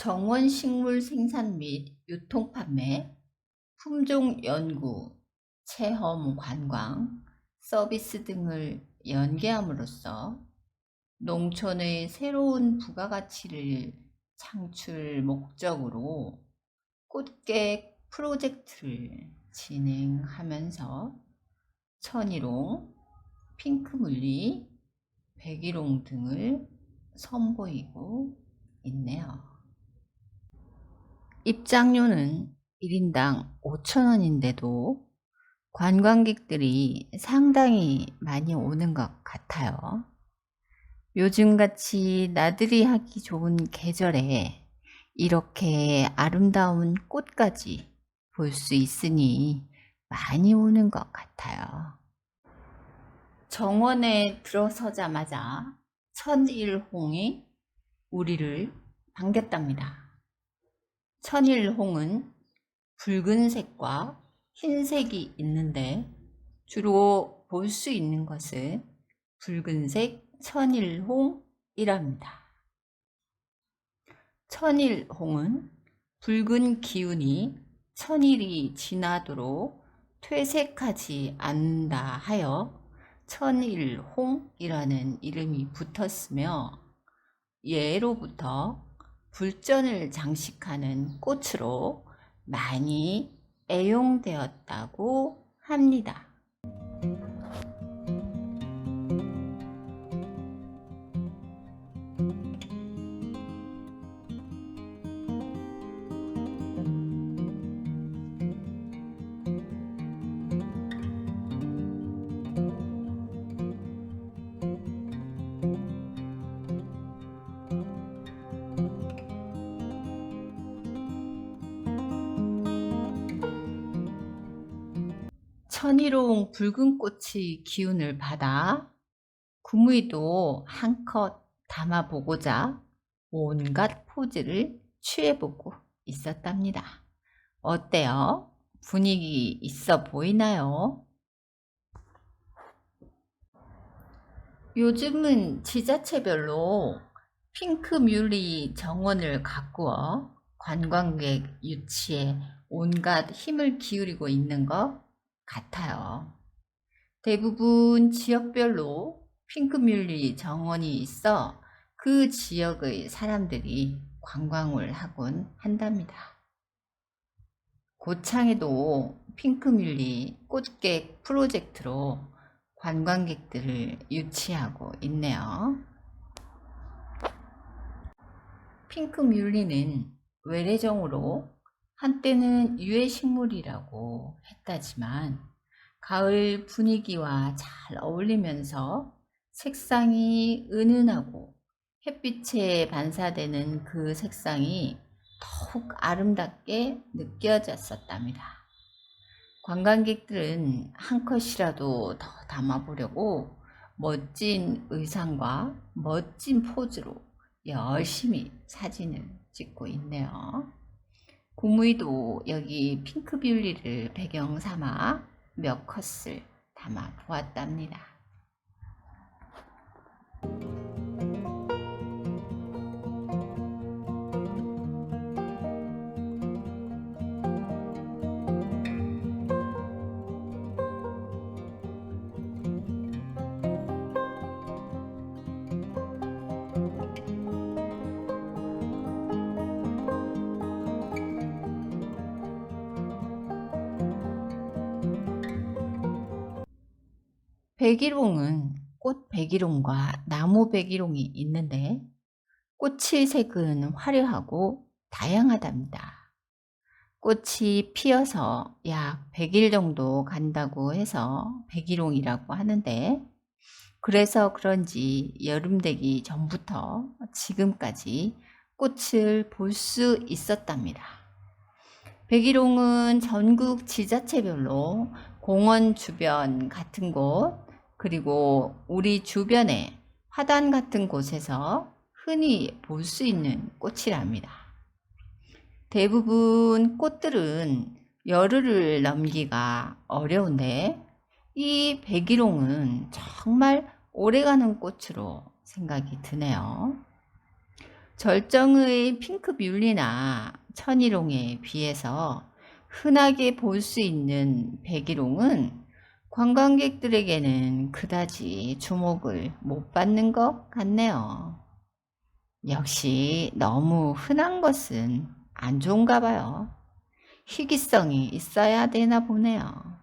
정원 식물 생산 및 유통 판매, 품종 연구, 체험 관광, 서비스 등을 연계함으로써 농촌의 새로운 부가가치를 창출 목적으로 꽃게 프로젝트를 진행하면서 천일홍, 핑크물리, 백일홍 등을 선보이고 있네요. 입장료는 1인당 5,000원인데도 관광객들이 상당히 많이 오는 것 같아요. 요즘같이 나들이 하기 좋은 계절에 이렇게 아름다운 꽃까지 볼 수 있으니 많이 오는 것 같아요. 정원에 들어서자마자 천일홍이 우리를 반겼답니다. 천일홍은 붉은색과 흰색이 있는데 주로 볼 수 있는 것은 붉은색 천일홍이랍니다. 천일홍은 붉은 기운이 천일이 지나도록 퇴색하지 않는다 하여 천일홍이라는 이름이 붙었으며 예로부터 불전을 장식하는 꽃으로 많이 애용되었다고 합니다. 천일홍 붉은 꽃의 기운을 받아 구무이도 한컷 담아보고자 온갖 포즈를 취해보고 있었답니다. 어때요? 분위기 있어 보이나요? 요즘은 지자체별로 핑크 뮬리 정원을 가꾸어 관광객 유치에 온갖 힘을 기울이고 있는 것 같아요. 대부분 지역별로 핑크뮬리 정원이 있어 그 지역의 사람들이 관광을 하곤 한답니다. 고창에도 핑크뮬리 꽃게 프로젝트로 관광객들을 유치하고 있네요. 핑크뮬리는 외래종으로 한때는 유해식물이라고 했다지만 가을 분위기와 잘 어울리면서 색상이 은은하고 햇빛에 반사되는 그 색상이 더욱 아름답게 느껴졌었답니다. 관광객들은 한 컷이라도 더 담아보려고 멋진 의상과 멋진 포즈로 열심히 사진을 찍고 있네요. 고무이도 여기 핑크뷰리를 배경 삼아 몇 컷을 담아 보았답니다. 백일홍은 꽃 백일홍과 나무 백일홍이 있는데 꽃의 색은 화려하고 다양하답니다. 꽃이 피어서 약 100일 정도 간다고 해서 백일홍이라고 하는데 그래서 그런지 여름 되기 전부터 지금까지 꽃을 볼 수 있었답니다. 백일홍은 전국 지자체별로 공원 주변 같은 곳 그리고 우리 주변에 화단 같은 곳에서 흔히 볼 수 있는 꽃이랍니다. 대부분 꽃들은 열흘을 넘기가 어려운데 이 백일홍은 정말 오래가는 꽃으로 생각이 드네요. 절정의 핑크 뮬리나 천일홍에 비해서 흔하게 볼 수 있는 백일홍은 관광객들에게는 그다지 주목을 못 받는 것 같네요. 역시 너무 흔한 것은 안 좋은가 봐요. 희귀성이 있어야 되나 보네요.